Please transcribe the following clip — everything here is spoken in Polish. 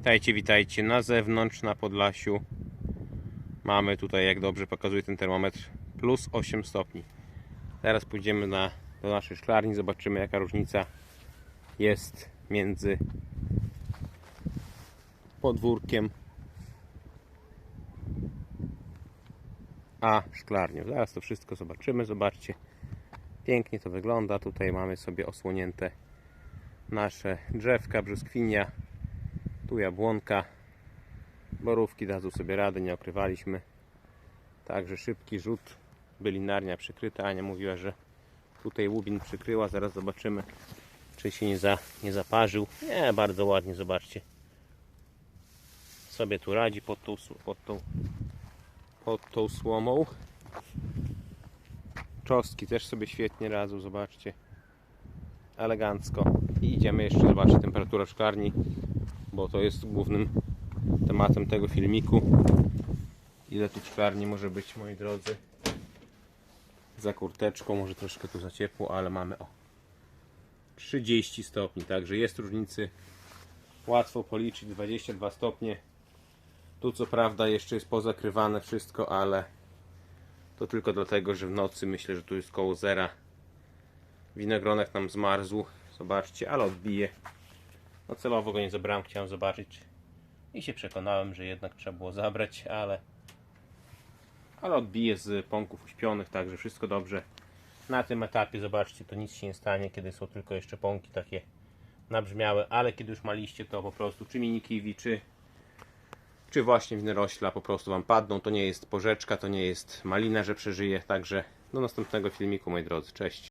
Witajcie, witajcie na zewnątrz, na Podlasiu. Mamy tutaj, jak dobrze pokazuje ten termometr, plus 8 stopni. Teraz pójdziemy na, do naszej szklarni, zobaczymy jaka różnica jest między podwórkiem a szklarnią. Zaraz to wszystko zobaczymy, zobaczcie. Pięknie to wygląda. Tutaj mamy sobie osłonięte nasze drzewka, brzoskwinia, tu jabłonka, borówki dadzą sobie radę, nie okrywaliśmy. Także szybki rzut, bylinarnia przykryta. Ania mówiła, że tutaj łubin przykryła. Zaraz zobaczymy, czy się nie, za, nie zaparzył. Nie, bardzo ładnie, zobaczcie. Sobie tu radzi pod tą, pod tą, pod tą słomą. Czosnki też sobie świetnie radzą, zobaczcie. Elegancko. I idziemy jeszcze zobaczyć temperaturę szklarni, bo to jest głównym tematem tego filmiku. Ile tu w szklarni może być, moi drodzy? Za kurteczką, może troszkę tu za ciepło, ale mamy o 30 stopni, także jest różnicy. Łatwo policzyć 22 stopnie. Tu co prawda jeszcze jest pozakrywane wszystko, ale to tylko dlatego, że w nocy myślę, że tu jest koło zera. Winogronek nam zmarzł. Zobaczcie, ale odbije. No celowo go nie zabrałem, chciałem zobaczyć. I się przekonałem, że jednak trzeba było zabrać, ale ale odbije z pąków uśpionych, także wszystko dobrze. Na tym etapie, zobaczcie, to nic się nie stanie, kiedy są tylko jeszcze pąki takie nabrzmiałe, ale kiedy już ma liście, to po prostu czy mini kiwi, czy czy właśnie winorośla po prostu Wam padną. To nie jest porzeczka, to nie jest malina, że przeżyje. Także do następnego filmiku, moi drodzy. Cześć.